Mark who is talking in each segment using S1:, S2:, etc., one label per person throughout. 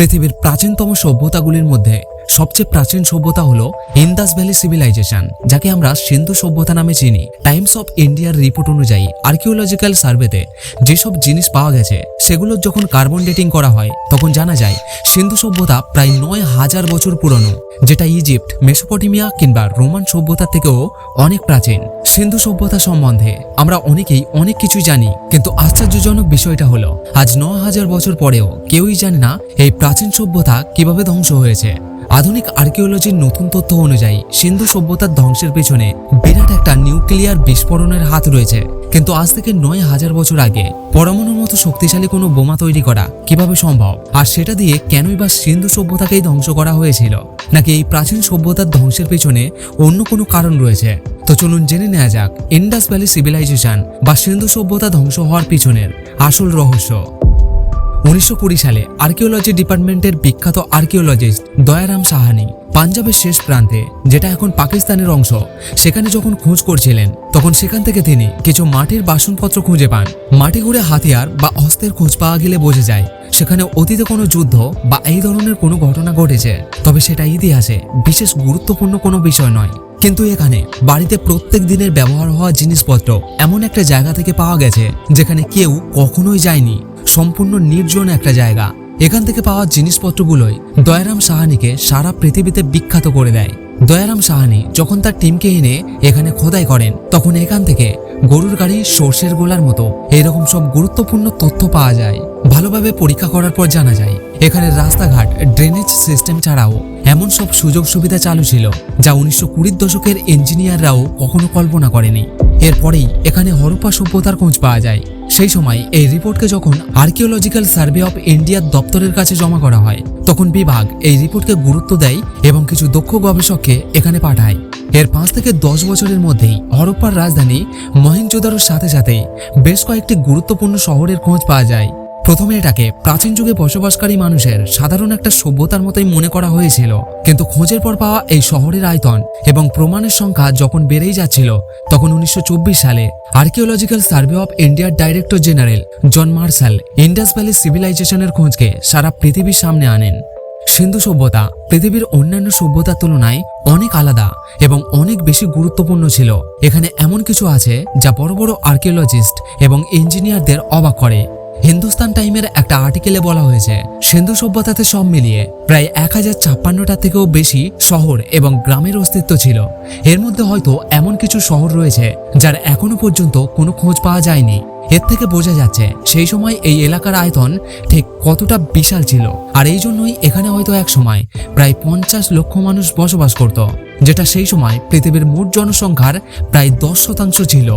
S1: পৃথিবীর প্রাচীনতম সভ্যতাগুলির মধ্যে সবচেয়ে প্রাচীন সভ্যতা হলো ইন্দাস ভ্যালি সিভিলাইজেশন, যাকে আমরা সিন্ধু সভ্যতা নামে চিনি। টাইমস অফ ইন্ডিয়ার রিপোর্ট অনুযায়ী আর্কিওলজিক্যাল সার্ভেতে যেসব জিনিস পাওয়া গেছে সেগুলোর যখন কার্বন ডেটিং করা হয়, তখন জানা যায় সিন্ধু সভ্যতা প্রায় নয় হাজার বছর পুরনো। যেটা ইজিপ্ট, মেসোপটেমিয়া কিংবা রোমান সভ্যতা থেকেও অনেক প্রাচীন। সিন্ধু সভ্যতা সম্বন্ধে আমরা অনেকেই অনেক কিছু জানি, কিন্তু আশ্চর্যজনক বিষয়টা হলো, আজ ন হাজার বছর পরেও কেউই জানে না এই প্রাচীন সভ্যতা কীভাবে ধ্বংস হয়েছে। আধুনিক আর্কিওলজির নতুন তথ্য অনুযায়ী, সিন্ধু সভ্যতার ধ্বংসের পেছনে বিরাট একটা নিউক্লিয়ার বিস্ফোরণের হাত রয়েছে। কিন্তু আজ থেকে নয় হাজার বছর আগে, পরমাণুর মতো শক্তিশালী কোনো বোমা তৈরি করা কীভাবে সম্ভব? আর সেটা দিয়ে কেনই বা সিন্ধু সভ্যতাকেই ধ্বংস করা হয়েছিল? নাকি এই প্রাচীন সভ্যতার ধ্বংসের পেছনে অন্য কোনো কারণ রয়েছে? তো চলুন জেনে নেওয়া যাক, ইন্ডাস ভ্যালি সিভিলাইজেশন বা সিন্ধু সভ্যতা ধ্বংস হওয়ার পিছনের আসল রহস্য। উনিশশো কুড়ি সালে আর্কিওলজি ডিপার্টমেন্টের বিখ্যাত আর্কিওলজিস্ট দয়ারাম সাহানি পাঞ্জাবের শেষ প্রান্তে, যেটা এখন পাকিস্তানের অংশ, সেখানে যখন খোঁজ করছিলেন, তখন সেখান থেকে তিনি কিছু মাটির বাসনপত্র খুঁজে পান। মাটি ঘুরে হাতিয়ার বা অস্ত্রের খোঁজ পাওয়া গেলে বোঝা যায়, সেখানে অতীতে কোনো যুদ্ধ বা এই ধরনের কোনো ঘটনা ঘটেছে। তবে সেটা ইতিহাসে বিশেষ গুরুত্বপূর্ণ কোনো বিষয় নয়। কিন্তু এখানে বাড়িতে প্রত্যেক দিনের ব্যবহার হওয়া জিনিসপত্র এমন একটা জায়গা থেকে পাওয়া গেছে, যেখানে কেউ কখনোই যায়নি। সম্পূর্ণ নির্জন একটা জায়গা। এখান থেকে পাওয়া জিনিসপত্রগুলোই দয়ারাম সাহানিকে সারা পৃথিবীতে বিখ্যাত করে দেয়। দয়ারাম সাহানি যখন তার টিমকে এনে এখানে খোদাই করেন, তখন এখান থেকে গরুর গাড়ি সর্ষের গোলার মতো এরকম সব গুরুত্বপূর্ণ তথ্য পাওয়া যায়। ভালোভাবে পরীক্ষা করার পর জানা যায়, এখানে রাস্তাঘাট ড্রেনেজ সিস্টেম ছাড়াও এমন সব সুযোগ সুবিধা চালু ছিল, যা উনিশশো কুড়ির দশকের ইঞ্জিনিয়াররাও কখনো কল্পনা করেনি। এরপরেই এখানে হরপ্পা সভ্যতার খোঁজ পাওয়া যায়। সেই সময় এই রিপোর্টকে যখন আর্কিওলজিক্যাল সার্ভে অফ ইন্ডিয়ার দপ্তরের কাছে জমা করা হয়, তখন বিভাগ এই রিপোর্টকে গুরুত্ব দেয় এবং কিছু দক্ষ গবেষককে এখানে পাঠায়। এর পাঁচ থেকে দশ বছরের মধ্যেই হরপ্পার রাজধানী মহেঞ্জোদারোর সাথে সাথে বেশ কয়েকটি গুরুত্বপূর্ণ শহরের খোঁজ পাওয়া যায়। প্রথমে এটাকে প্রাচীন যুগে বসবাসকারী মানুষের সাধারণ একটা সভ্যতার মতোই মনে করা হয়েছিল। কিন্তু খোঁজের পর পাওয়া এই শহরের আয়তন এবং প্রমাণের সংখ্যা যখন বেড়েই যাচ্ছিল, তখন উনিশশো চব্বিশ সালে আর্কিওলজিক্যাল সার্ভে অফ ইন্ডিয়ার director general John Marshall Indus valley সিভিলাইজেশনের খোঁজকে সারা পৃথিবীর সামনে আনেন। সিন্ধু সভ্যতা পৃথিবীর অন্যান্য সভ্যতার তুলনায় অনেক আলাদা এবং অনেক বেশি গুরুত্বপূর্ণ ছিল। এখানে এমন কিছু আছে যা বড় বড় আর্কিওলজিস্ট এবং ইঞ্জিনিয়ারদের অবাক করে। হিন্দুস্তান টাইমের একটা আর্টিকেলে বলা হয়েছে, সিন্ধু সভ্যতাতে সব মিলিয়ে প্রায় এক হাজার ছাপ্পান্নটা থেকেও বেশি শহর এবং গ্রামের অস্তিত্ব ছিল। এর মধ্যে হয়তো এমন কিছু শহর রয়েছে যার এখনও পর্যন্ত কোনো খোঁজ পাওয়া যায়নি। এর থেকে বোঝা যাচ্ছে, সেই সময় এই এলাকার আয়তন ঠিক কতটা বিশাল ছিল। আর এই জন্যই এখানে হয়তো এক সময় প্রায় পঞ্চাশ লক্ষ মানুষ বসবাস করত। যেটা সেই সময় পৃথিবীর মোট জনসংখ্যার প্রায় দশ শতাংশ ছিল।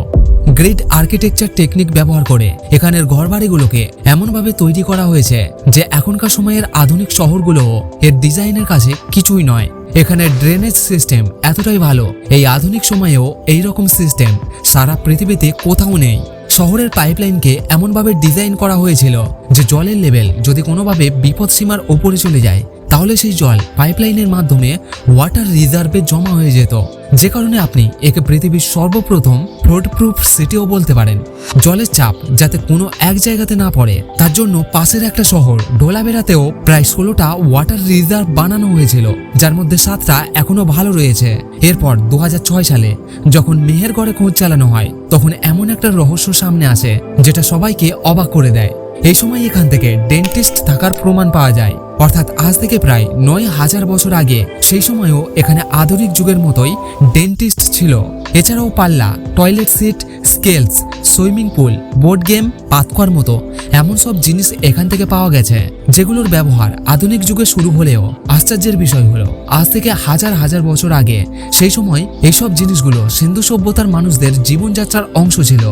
S1: গ্রিড আর্কিটেকচার টেকনিক ব্যবহার করে এখানের ঘরবাড়িগুলোকে এমনভাবে তৈরি করা হয়েছে যে এখনকার সময়ের আধুনিক শহরগুলোও এর ডিজাইনের কাছে কিছুই নয়। এখানে ড্রেনেজ সিস্টেম এতটাই ভালো, এই আধুনিক সময়েও এই রকম সিস্টেম সারা পৃথিবীতে কোথাও নেই। শহরের পাইপলাইনকে এমনভাবে ডিজাইন করা হয়েছিল যে জলের লেভেল যদি কোনোভাবে বিপদসীমার ওপরে চলে যায় তাহলে সেই জল পাইপলাইনের মাধ্যমে ওয়াটার রিজার্ভে জমা হয়ে যেত। যে কারণে আপনি একে পৃথিবীর সর্বপ্রথম ফ্লোড প্রুফ সিটিও বলতে পারেন। জলের চাপ যাতে কোনো এক জায়গাতে না পড়ে, তার জন্য পাশের একটা শহর ডোলাবেড়াতেও প্রায় ষোলোটা ওয়াটার রিজার্ভ বানানো হয়েছিল, যার মধ্যে সাতটা এখনও ভালো রয়েছে। এরপর দু হাজার ছয় সালে যখন মেহেরগড়ে খোঁজ চালানো হয়, তখন এমন একটা রহস্য সামনে আসে, যেটা সবাইকে অবাক করে দেয়। এই সময় এখান থেকে ডেন্টিস্ট থাকার প্রমাণ পাওয়া যায়। অর্থাৎ আজ থেকে প্রায় নয় হাজার বছর আগে সেই সময়ও এখানে আধুনিক যুগের মতোই ডেন্টিস্ট ছিল। এছাড়াও পাল্লা toilet seat scales swimming pool board game পাতকর মতো এমন সব জিনিস এখান থেকে পাওয়া গেছে, যেগুলোর ব্যবহার আধুনিক যুগে শুরু হলেও আশ্চর্যের বিষয় হলো, আজ থেকে হাজার হাজার বছর আগে সেই সময় এইসব জিনিসগুলো সিন্ধু সভ্যতার মানুষদের জীবনযাত্রার অংশ ছিল।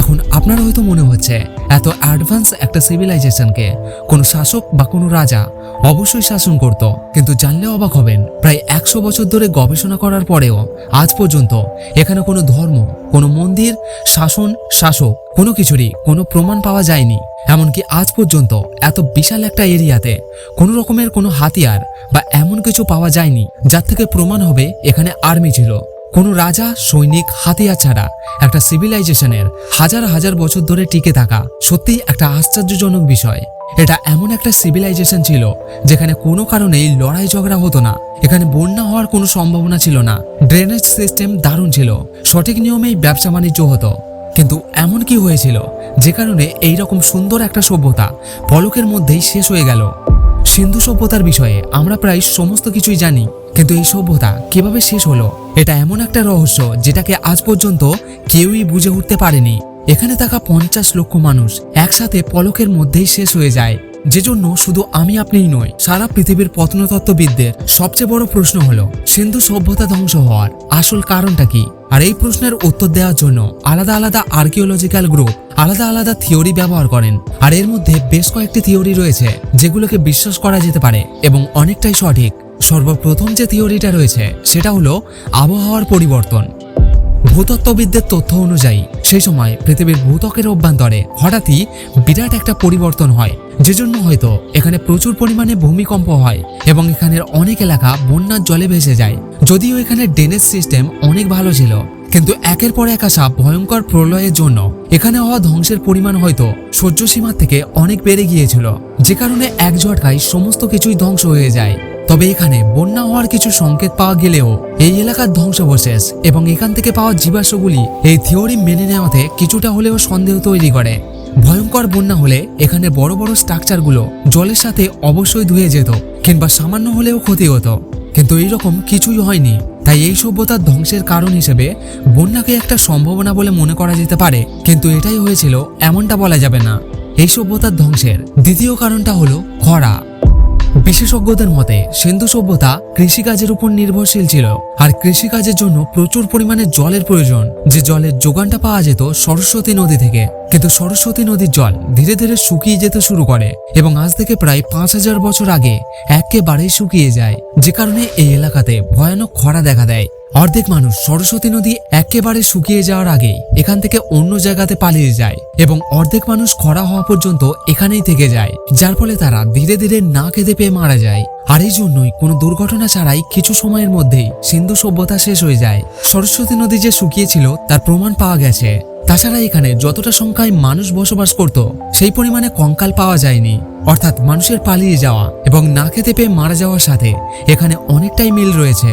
S1: এখন আপনার হয়তো মনে হচ্ছে, এত অ্যাডভান্স একটা সিভিলাইজেশনকে কোনো শাসক বা কোনো রাজা অবশ্যই শাসন করত, কিন্তু জানলে অবাক হবেন, প্রায় একশো বছর ধরে গবেষণা করার পরেও আজ পর্যন্ত এখানে কোনো ধর্ম, কোনো মন্দির, শাসন, শাসক, কোনো কিছুরই কোনো প্রমাণ পাওয়া যায়নি। এমনকি আজ পর্যন্ত এত বিশাল একটা এরিয়াতে কোনো রকমের কোনো হাতিয়ার বা এমন কিছু পাওয়া যায়নি, যার থেকে প্রমাণ হবে এখানে আর্মি ছিল। কোনো রাজা, সৈনিক, হাতিয়ার ছাড়া একটা সিভিলাইজেশনের হাজার হাজার বছর ধরে টিকে থাকা সত্যিই একটা আশ্চর্যজনক বিষয়। এটা এমন একটা সিভিলাইজেশন ছিল যেখানে কোনো কারণেই লড়াই ঝগড়া হতো না। এখানে বন্যা হওয়ার কোনো সম্ভাবনা ছিল না। ড্রেনেজ সিস্টেম দারুণ ছিল। সঠিক নিয়মেই ব্যবসা বাণিজ্য হতো। কিন্তু এমন কি হয়েছিল? যে কারণে এই রকম সুন্দর একটা সভ্যতা পলকের মধ্যেই শেষ হয়ে গেল। সিন্ধু সভ্যতার বিষয়ে আমরা প্রায় সমস্ত কিছুই জানি। কিন্তু এই সভ্যতা কীভাবে শেষ হলো, এটা এমন একটা রহস্য যেটাকে আজ পর্যন্ত কেউই বুঝে উঠতে পারেনি। এখানে থাকা পঞ্চাশ লক্ষ মানুষ একসাথে পলকের মধ্যেই শেষ হয়ে যায়। যে জন্য শুধু আমি আপনিই নই, সারা পৃথিবীর প্রত্নতত্ত্ববিদদের সবচেয়ে বড় প্রশ্ন হলো, সিন্ধু সভ্যতা ধ্বংস হওয়ার আসল কারণটা কি? আর এই প্রশ্নের উত্তর দেওয়ার জন্য আলাদা আলাদা আর্কিওলজিক্যাল গ্রুপ, আলাদা আলাদা থিওরি ব্যবহার করেন। আর এর মধ্যে বেশ কয়েকটি থিওরি রয়েছে, যেগুলোকে বিশ্বাস করা যেতে পারে এবং অনেকটাই সঠিক। সর্বপ্রথম যে থিওরিটা রয়েছে, সেটা হলো আবহাওয়ার পরিবর্তন। ভূতত্ত্ববিদদের তথ্য অনুযায়ী, সেই সময় পৃথিবীর ভূতকের অভ্যন্তরে হঠাৎই বিরাট একটা পরিবর্তন হয়। যে জন্য হয়তো এখানে প্রচুর পরিমাণে ভূমিকম্প হয় এবং এখানের অনেক এলাকা বন্যার জলে ভেসে যায়। যদিও এখানে ড্রেনেজ সিস্টেম অনেক ভালো ছিল, কিন্তু একের পর এক আসা ভয়ঙ্কর প্রলয়ের জন্য এখানে হওয়া ধ্বংসের পরিমাণ হয়তো সহ্য সীমার থেকে অনেক বেড়ে গিয়েছিল, যে কারণে এক ঝটকায় সমস্ত কিছুই ধ্বংস হয়ে যায়। তবে এখানে বন্যা হওয়ার কিছু সংকেত পাওয়া গেলেও এই এলাকার ধ্বংসাবশেষ এবং এখান থেকে পাওয়া জীবাশ্মগুলি এই থিওরি মেনে নেওয়াতে কিছুটা হলেও সন্দেহ তৈরি করে। ভয়ঙ্কর বন্যা হলে এখানে বড় বড় স্ট্রাকচারগুলো জলের সাথে অবশ্যই ধুয়ে যেত কিংবা সামান্য হলেও ক্ষতি হতো। কিন্তু এইরকম কিছুই হয়নি। তাই এই সভ্যতার ধ্বংসের কারণ হিসেবে বন্যাকে একটা সম্ভাবনা বলে মনে করা যেতে পারে। কিন্তু এটাই হয়েছিল এমনটা বলা যাবে না। এই সভ্যতার ধ্বংসের দ্বিতীয় কারণটা হলো খরা। বিশেষজ্ঞদের মতে, সিন্ধু সভ্যতা কৃষিকাজের উপর নির্ভরশীল ছিল আর কৃষিকাজের জন্য প্রচুর পরিমাণে জলের প্রয়োজন। যে জলের যোগানটা পাওয়া যেত সরস্বতী নদী থেকে। কিন্তু সরস্বতী নদীর জল ধীরে ধীরে শুকিয়ে যেতে শুরু করে এবং আজ থেকে প্রায় পাঁচ হাজার বছর আগে একেবারেই শুকিয়ে যায়। যে কারণে এই এলাকাতে ভয়ানক খরা দেখা দেয়। অর্ধেক মানুষ সরস্বতী নদী একেবারে শুকিয়ে যাওয়ার আগে এখান থেকে অন্য জায়গাতে পালিয়ে যায় এবং অর্ধেক মানুষ খরা হওয়া পর্যন্ত এখানেই থেকে যায়, যার ফলে তারা ধীরে ধীরে না খেতে পেয়ে মারা যায়। আর এই জন্যই কোনো দুর্ঘটনা ছাড়াই কিছু সময়ের মধ্যেই সিন্ধু সভ্যতা শেষ হয়ে যায়। সরস্বতী নদী যে শুকিয়েছিল, তার প্রমাণ পাওয়া গেছে। তাছাড়া এখানে যতটা সংখ্যায় মানুষ বসবাস করত, সেই পরিমাণে কঙ্কাল পাওয়া যায়নি। অর্থাৎ মানুষের পালিয়ে যাওয়া এবং না খেতে পেয়ে মারা যাওয়ার সাথে এখানে অনেকটাই মিল রয়েছে।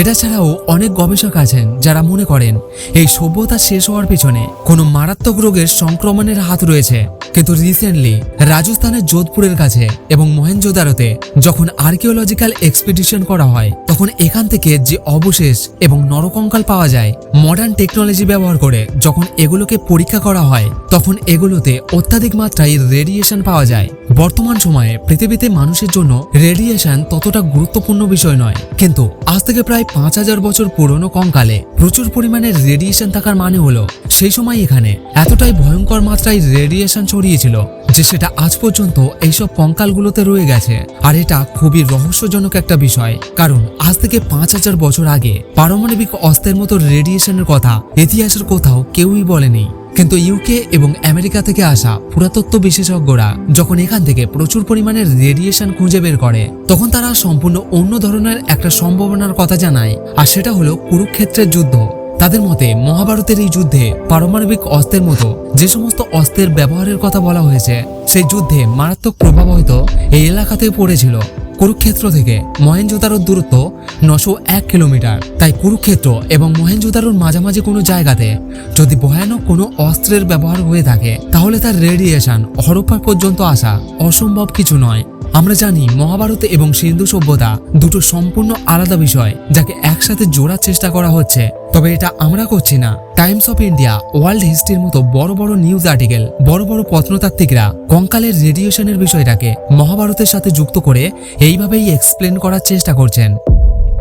S1: এটা ছাড়াও অনেক গবেষক আছেন যারা মনে করেন এই সভ্যতা শেষ হওয়ার পিছনে কোনো মারাত্মক রোগের সংক্রমণের হাত রয়েছে। কিন্তু রিসেন্টলি রাজস্থানের যোধপুরের কাছে এবং মহেঞ্জোদারোতে যখন আর্কিওলজিক্যাল এক্সপিডিশন করা হয়, তখন এখান থেকে যে অবশেষ এবং নরকঙ্কাল পাওয়া যায় মডার্ন টেকনোলজি ব্যবহার করে যখন এগুলোকে পরীক্ষা করা হয়, তখন এগুলোতে অত্যাধিক মাত্রায় রেডিয়েশন পাওয়া যায়। বর্তমান সময়ে পৃথিবীতে মানুষের জন্য রেডিয়েশন ততটা গুরুত্বপূর্ণ বিষয় নয়। কিন্তু আজ থেকে পাঁচ হাজার বছর পুরনো কঙ্কালে প্রচুর পরিমাণে রেডিয়েশন থাকার মানে হলো সেই সময় এখানে এতটাই ভয়ঙ্কর মাত্রায় রেডিয়েশন ছড়িয়েছিল যে সেটা আজ পর্যন্ত এইসব কঙ্কালগুলোতে রয়ে গেছে। আর এটা খুবই রহস্যজনক একটা বিষয়, কারণ আজ থেকে পাঁচ হাজার বছর আগে পারমাণবিক অস্ত্রের মতো রেডিয়েশনের কথা ইতিহাসের কোথাও কেউই বলেনি। কিন্তু ইউকে এবং আমেরিকা থেকে আসা পুরাতত্ত্ব বিশেষজ্ঞরা যখন এখান থেকে প্রচুর পরিমাণে রেডিয়েশন খুঁজে বের করে, তখন তারা সম্পূর্ণ অন্য ধরনের একটা সম্ভাবনার কথা জানায়, আর সেটা হলো কুরুক্ষেত্রের যুদ্ধ। তাদের মতে, মহাভারতের এই যুদ্ধে পারমাণবিক অস্ত্রের মতো যে সমস্ত অস্ত্রের ব্যবহারের কথা বলা হয়েছে, সেই যুদ্ধে মারাত্মক প্রভাব হয়তো এই এলাকাতে পড়েছিল। কুরুক্ষেত্র থেকে মহেঞ্জোদারোর দূরত্ব নশো এক কিলোমিটার। তাই কুরুক্ষেত্র এবং মহেঞ্জোদারোর মাঝামাঝি কোনো জায়গাতে যদি ভয়ানক কোনো অস্ত্রের ব্যবহার হয়ে থাকে, তাহলে তার রেডিয়েশন হরপ্পা পর্যন্ত আসা অসম্ভব কিছু নয়। আমরা জানি মহাভারত এবং সিন্ধু সভ্যতা দুটো সম্পূর্ণ আলাদা বিষয়, যাকে একসাথে জোড়ার চেষ্টা করা হচ্ছে। তবে এটা আমরা করছি না। টাইমস অফ ইন্ডিয়া, ওয়ার্ল্ড হিস্ট্রির মতো বড় বড় নিউজ আর্টিকেল, বড় বড় প্রত্নতাত্ত্বিকরা কঙ্কালের রেডিয়েশনের বিষয়টাকে মহাভারতের সাথে যুক্ত করে এইভাবেই এক্সপ্লেন করার চেষ্টা করছেন।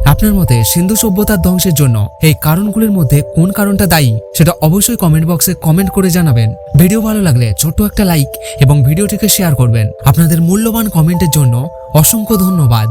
S1: আপনার মতে সিন্ধু সভ্যতার ধ্বংসের জন্য এই কারণগুলির মধ্যে কোন কারণটা দায়ী, সেটা অবশ্যই কমেন্ট বক্সে কমেন্ট করে জানাবেন। ভিডিও ভালো লাগলে ছোট্ট একটা লাইক এবং ভিডিওটিকে শেয়ার করবেন। আপনাদের মূল্যবান কমেন্টের জন্য অসংখ্য ধন্যবাদ।